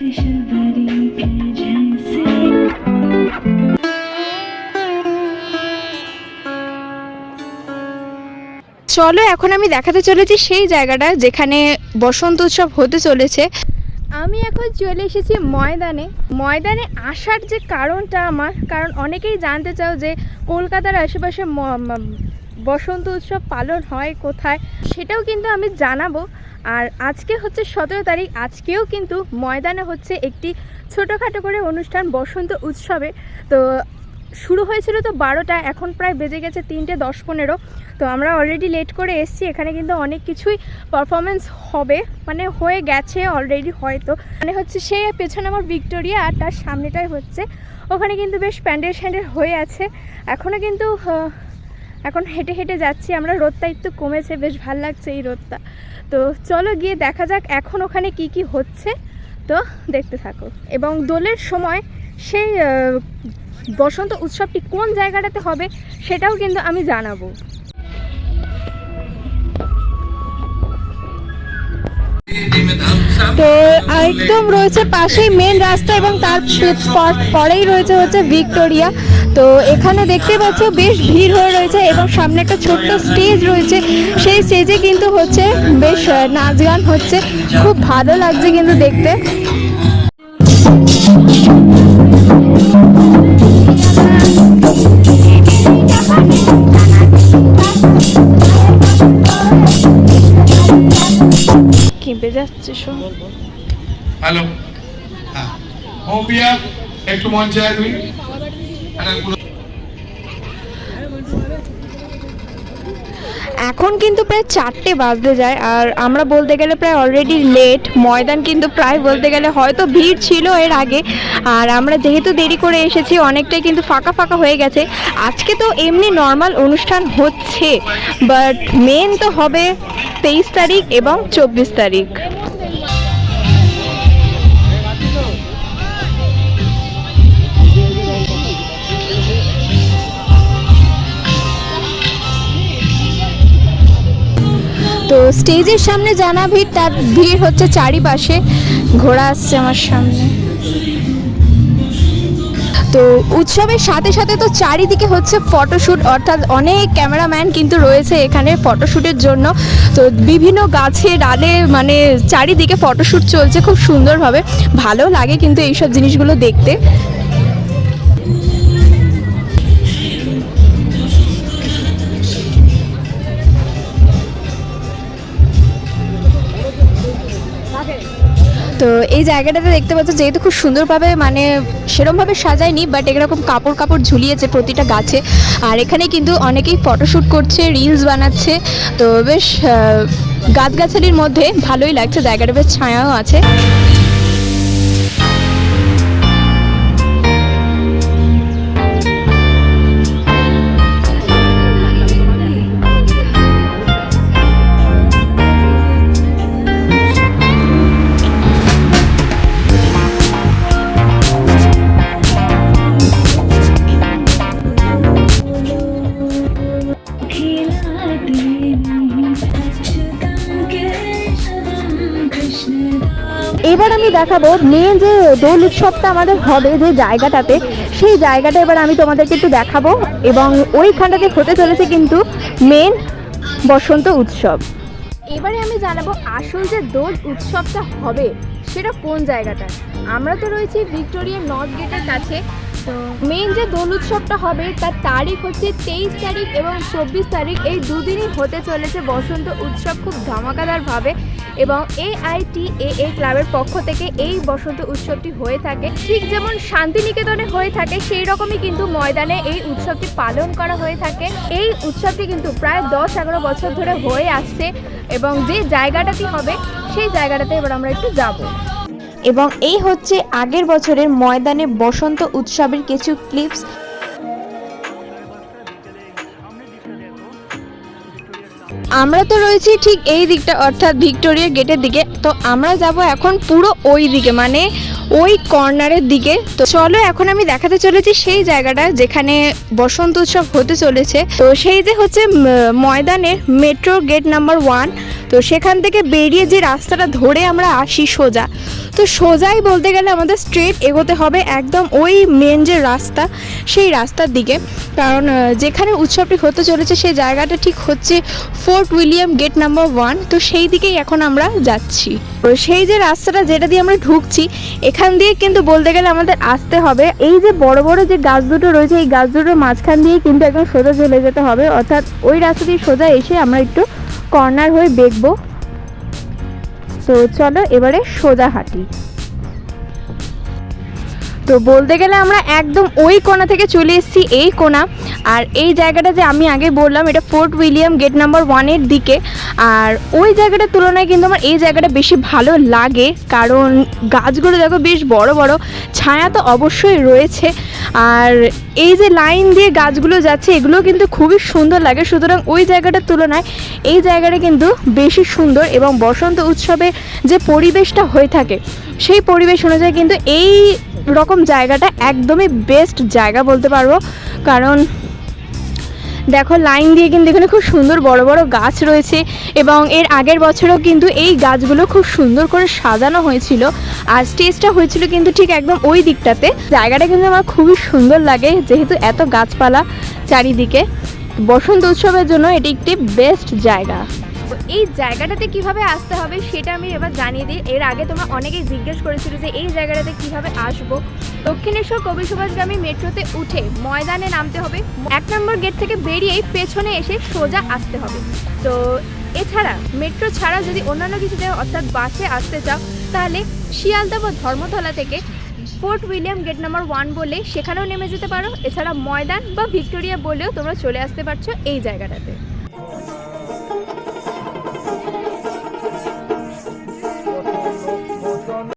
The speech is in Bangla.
চলো, এখন আমি দেখাতে চলেছি সেই জায়গাটা যেখানে বসন্ত উৎসব হতে চলেছে। আমি এখন চলে এসেছি ময়দানে। ময়দানে আসার যে কারণটা আমার, কারণ অনেকেই জানতে চাও যে কলকাতার আশেপাশে বসন্ত উৎসব পালন হয় কোথায়, সেটাও কিন্তু আমি জানাব। আর আজকে হচ্ছে সতেরো তারিখ, আজকেও কিন্তু ময়দানে হচ্ছে একটি ছোটোখাটো করে অনুষ্ঠান বসন্ত উৎসবে। তো শুরু হয়েছিল তো বারোটা, এখন প্রায় বেজে গেছে তিনটে দশ পনেরো। তো আমরা অলরেডি লেট করে এসেছি, এখানে কিন্তু অনেক কিছুই পারফরমেন্স হবে। মানে হয়ে গেছে অলরেডি হয়তো। মানে হচ্ছে সে পেছনে আমার ভিক্টোরিয়া আর তার সামনেটাই হচ্ছে। ওখানে কিন্তু বেশ প্যান্ডেল স্যান্ডেল হয়ে আছে। এখনও কিন্তু এখন হেঁটে হেঁটে যাচ্ছি, আমরা রোদটা একটু কমেছে, বেশ ভালো লাগছে এই রোদটা। তো চলো গিয়ে দেখা যাক এখন ওখানে কি কি হচ্ছে। তো দেখতে থাকো। এবং দোলের সময় সেই বসন্ত উৎসবটি কোন জায়গাটাতে হবে সেটাও কিন্তু আমি জানাব। তো একদম রয়েছে পাশেই মেন রাস্তা এবং তার পরেই রয়েছে হচ্ছে ভিক্টোরিয়া। তো এখানে দেখতে পাচ্ছ বেশ ভিড় হয়ে রয়েছে এবং সামনে একটা ছোট্ট স্টেজ রয়েছে। সেই স্টেজে কিন্তু হচ্ছে বেশ নাচ গান হচ্ছে। খুব ভালো লাগছে কিন্তু দেখতে। কেঁপে যাচ্ছে সব? হ্যালো হ্যাঁ। একটু মঞ্চে আয় তুই একটা পুরো- এখন কিন্তু প্রায় চারটে বাজতে যায়, আর আমরা বলতে গেলে প্রায় অলরেডি লেট ময়দান কিন্তু প্রায় বলতে গেলে হয়তো ভিড় ছিল এর আগে, আর আমরা যেহেতু দেরি করে এসেছি, অনেকটাই কিন্তু ফাঁকা ফাঁকা হয়ে গেছে। আজকে তো এমনি নর্মাল অনুষ্ঠান হচ্ছে বাট মেন তো হবে তেইশ তারিখ এবং চব্বিশ তারিখ। তো স্টেজের সামনে জানা ভিড়, তার ভিড় হচ্ছে চারিপাশে, ঘোড়া আসছে আমার সামনে। তো উৎসবের সাথে সাথে তো চারিদিকে হচ্ছে ফটোশ্যুট অর্থাৎ অনেক ক্যামেরাম্যান কিন্তু রয়েছে এখানে ফটোশ্যুটের জন্য। তো বিভিন্ন গাছে ডালে মানে চারিদিকে ফটোশ্যুট চলছে খুব সুন্দরভাবে, ভালো লাগে কিন্তু এইসব জিনিসগুলো দেখতে। এই জায়গাটাতে দেখতে পাচ্ছ, যেহেতু খুব সুন্দরভাবে মানে সেরমভাবে সাজায়নি বাট এরকম কাপড় কাপড় ঝুলিয়েছে প্রতিটা গাছে। আর এখানে কিন্তু অনেকেই ফটোশ্যুট করছে রিলস বানাচ্ছে। তো বেশ গাছগাছালির মধ্যে ভালোই লাগছে, জায়গাটা বেশ ছায়াও আছে। এবার আমি দেখাবো মেন যে দোল উৎসবটা আমাদের হবে, যে জায়গাটাতে, সেই জায়গাটা এবার আমি তোমাদেরকে একটু দেখাবো এবং ওইখানটাতে হতে চলেছে কিন্তু মেন বসন্ত উৎসব। এবারে আমি জানাব আসল যে দোল উৎসবটা হবে, সেটা কোন জায়গাটায় আমরা তো রয়েছি ভিক্টোরিয়া নর্থ গেটের কাছে। তো মেন যে দোল উৎসবটা হবে, তার তারিখ হচ্ছে তেইশ তারিখ এবং চব্বিশ তারিখ। এই দুদিনই হতে চলেছে বসন্ত উৎসব খুব ধামাকাদারভাবে। এবং এ আই টি এ এ ক্লাবের পক্ষ থেকে এই বসন্ত উৎসবটি হয়ে থাকে। ঠিক যেমন শান্তিনিকেতনে হয়ে থাকে, সেই রকমই কিন্তু ময়দানে এই উৎসবটি পালন করা হয়ে থাকে। এই উৎসবটি কিন্তু প্রায় দশ এগারো বছর ধরে হয়ে আসছে এবং যে জায়গাটাতে হবে, সেই জায়গাটাতে এবার আমরা একটু যাব। এবং এই হচ্ছে আগের বছরের ময়দানে বসন্ত উৎসবের কিছু ক্লিপস আমরা তো রয়েছি ঠিক এই দিকটা, অর্থাৎ ভিক্টোরিয়া গেটের দিকে। তো আমরা যাব এখন পুরো ওই দিকে মানে ওই কর্নারের দিকে। তো চলো, এখন আমি দেখাতে চলেছি সেই জায়গাটা যেখানে বসন্ত উৎসব হতে চলেছে। তো সেই যে হচ্ছে ময়দানের মেট্রো গেট নাম্বার ওয়ান তো সেখান থেকে বেরিয়ে যে রাস্তাটা ধরে আমরা আসি সোজা, তো সোজাই বলতে গেলে আমাদের স্ট্রেট এগোতে হবে একদম ওই মেন যে রাস্তা, সেই রাস্তার দিকে। কারণ যেখানে উৎসবটি হতে চলেছে সেই জায়গাটা ঠিক হচ্ছে Fort William gate number one তো সেই দিকেই এখন আমরা যাচ্ছি। তো সেই যে রাস্তাটা যেটা দিয়ে আমরা ঢুকছি, এখান দিয়ে কিন্তু বলতে গেলে আমাদের আসতে হবে। এই যে বড় বড় যে গাছ দুটো রয়েছে, এই গাছ দুটোর মাঝখান দিয়ে কিন্তু একদম সোজা চলে যেতে হবে। অর্থাৎ ওই রাস্তা দিয়ে সোজা এসে আমরা একটু কর্নার হয়ে দেখব তো চলো এবারে সোজা হাঁটি। তো বলতে গেলে আমরা একদম ওই কোণা থেকে চলে এসেছি, এই কোণা। আর এই জায়গাটা যে আমি আগে বললাম, এটা ফোর্ট উইলিয়াম গেট নাম্বার ওয়ানের দিকে। আর ওই জায়গাটার তুলনায় কিন্তু আমার এই জায়গাটা বেশি ভালো লাগে, কারণ গাছগুলো দেখো বেশ বড় বড়, ছায়া তো অবশ্যই রয়েছে। আর এই যে লাইন দিয়ে গাছগুলো যাচ্ছে এগুলো কিন্তু খুবই সুন্দর লাগে। সুতরাং ওই জায়গাটার তুলনায় এই জায়গাটা কিন্তু বেশি সুন্দর এবং বসন্ত উৎসবে যে পরিবেশটা হয়ে থাকে, সেই পরিবেশ অনুযায়ী কিন্তু এই রকম জায়গাটা একদমই বেস্ট জায়গা বলতে পারব। কারণ দেখো লাইন দিয়ে কিন্তু এখানে খুব সুন্দর বড় বড় গাছ রয়েছে এবং এর আগের বছরও কিন্তু এই গাছগুলো খুব সুন্দর করে সাজানো হয়েছিল। আর স্টেজটা হয়েছিল কিন্তু ঠিক একদম ওই দিকটাতে। জায়গাটা কিন্তু আমার খুবই সুন্দর লাগে, যেহেতু এত গাছপালা চারিদিকে। বসন্ত উৎসবের জন্য এটি একটি বেস্ট জায়গা। এই জায়গাটাতে কীভাবে আসতে হবে সেটা আমি এবার জানিয়ে দিই। এর আগে তোমরা অনেকেই জিজ্ঞেস করেছিল যে এই জায়গাটাতে কীভাবে আসব। দক্ষিণেশ্বর কবি সুভাষগামী মেট্রোতে উঠে ময়দানে নামতে হবে। এক নম্বর গেট থেকে বেরিয়েই পেছনে এসে সোজা আসতে হবে। তো এছাড়া মেট্রো ছাড়া যদি অন্যান্য কিছুতে অর্থাৎ বাসে আসতে চাও, তাহলে শিয়ালদা বা ধর্মতলা থেকে Fort William gate number one বলে সেখানেও নেমে যেতে পারো। এছাড়া ময়দান বা ভিক্টোরিয়া বলেও তোমরা চলে আসতে পারছ এই জায়গাটাতে।